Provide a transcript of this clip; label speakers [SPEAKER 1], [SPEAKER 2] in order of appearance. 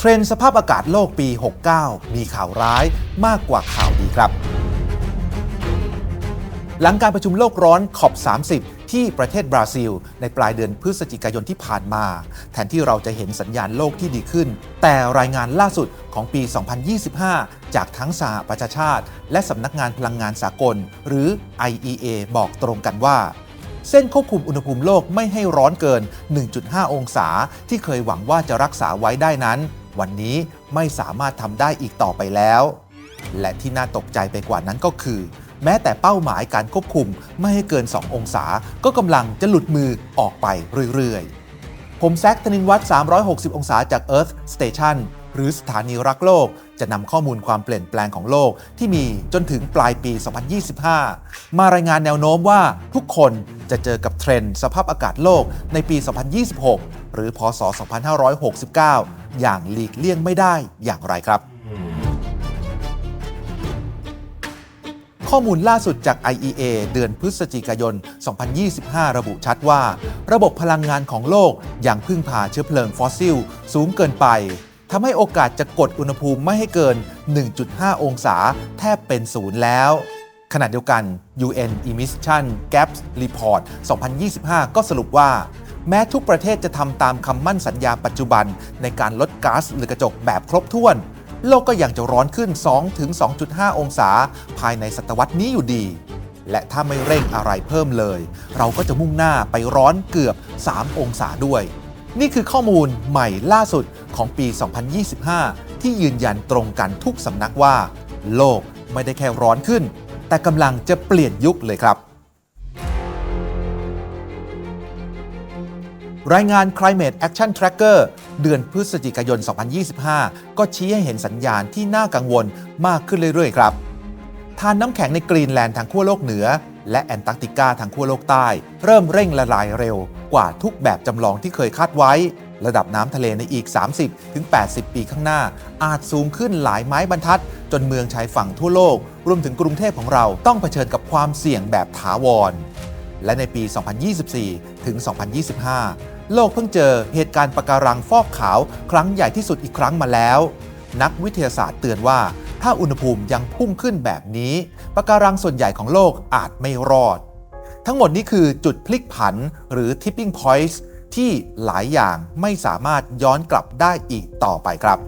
[SPEAKER 1] เทรนสภาพอากาศโลกปี 69 มีข่าวร้ายมากกว่าข่าวดีครับ หลังการประชุมโลกร้อนขอบ 30 ที่ประเทศบราซิล ในปลายเดือนพฤศจิกายนที่ผ่านมา แทนที่เราจะเห็นสัญญาณโลกที่ดีขึ้น แต่รายงานล่าสุดของปี 2025 จากทั้งสหประชาชาติ และสำนักงานพลังงานสากล หรือ IEA บอกตรงกันว่าเส้นควบคุมอุณหภูมิโลกไม่ให้ร้อนเกิน 1.5 องศาที่เคยหวังว่าจะรักษาไว้ได้นั้น วันนี้ไม่สามารถทำได้อีกต่อไปแล้ว และที่น่าตกใจไปกว่านั้นก็คือ แม้แต่เป้าหมายการควบคุมไม่ให้เกิน 2 องศา ก็กำลังจะหลุดมือออกไปเรื่อยๆ ผมแซคธนินวัตร360 องศาจาก Earth Station หรือสถานีรักโลกจะนำข้อมูลความเปลี่ยนแปลงของโลกที่มีจนถึงปลายปี 2025 มารายงานแนวโน้มว่าทุกคนจะเจอกับเทรนด์สภาพอากาศโลกในปี 2026 หรือพศ 2569 อย่างหลีกเลี่ยงไม่ได้อย่างไรครับ ข้อมูลล่าสุดจาก IEA เดือนพฤศจิกายน 2025 ระบุชัดว่า ระบบพลังงานของโลกยังพึ่งพาเชื้อเพลิงฟอสซิล สูงเกินไปทำให้โอกาสจะกดอุณหภูมิไม่ให้เกิน 1.5 องศาแทบเป็นศูนย์แล้วขณะเดียวกัน UN Emission Gaps Report 2025 ก็สรุปว่า แม้ทุกประเทศจะทำตามคำมั่นสัญญาปัจจุบันในการลดก๊าซเรือนกระจกแบบครบถ้วน โลกก็ยังจะร้อนขึ้น 2-2.5 องศา ภายในศตวรรษนี้อยู่ดี และถ้าไม่เร่งอะไรเพิ่มเลย เราก็จะมุ่งหน้าไปร้อนเกือบ 3 องศาด้วย นี่คือข้อมูลใหม่ล่าสุดของปี 2025 ที่ยืนยันตรงกันทุกสำนักว่า โลกไม่ได้แค่ร้อนขึ้น แต่กำลังจะเปลี่ยนยุคเลยครับ รายงาน Climate Action Tracker เดือนพฤศจิกายน 2025 ก็ชี้ให้เห็นสัญญาณที่น่ากังวลมากขึ้นเรื่อย ๆ ครับทานน้ำแข็งในกรีนแลนด์ทางขั้วโลกเหนือ และแอนตาร์กติกาทางขั้วโลกใต้ เริ่มเร่งละลายเร็วกว่าทุกแบบจำลองที่เคยคาดไว้ ระดับน้ำทะเลในอีก 30-80 ปีข้างหน้า อาจสูงขึ้นหลายไม้บรรทัด จนเมืองชายฝั่งทั่วโลก รวมถึงกรุงเทพของเราต้องเผชิญกับความเสี่ยงแบบถาวร และในปี 2024 ถึง 2025 โลกเพิ่งเจอเหตุการณ์ปะการังฟอกขาวครั้งใหญ่ที่สุดอีกครั้งมาแล้ว นักวิทยาศาสตร์เตือนว่า ถ้าอุณหภูมิยังพุ่งขึ้นแบบนี้ปะการังส่วนใหญ่ของโลกอาจไม่รอด ทั้งหมดนี้คือจุดพลิกผันหรือ tipping points ที่หลายอย่างไม่สามารถย้อนกลับได้อีกต่อไปครับ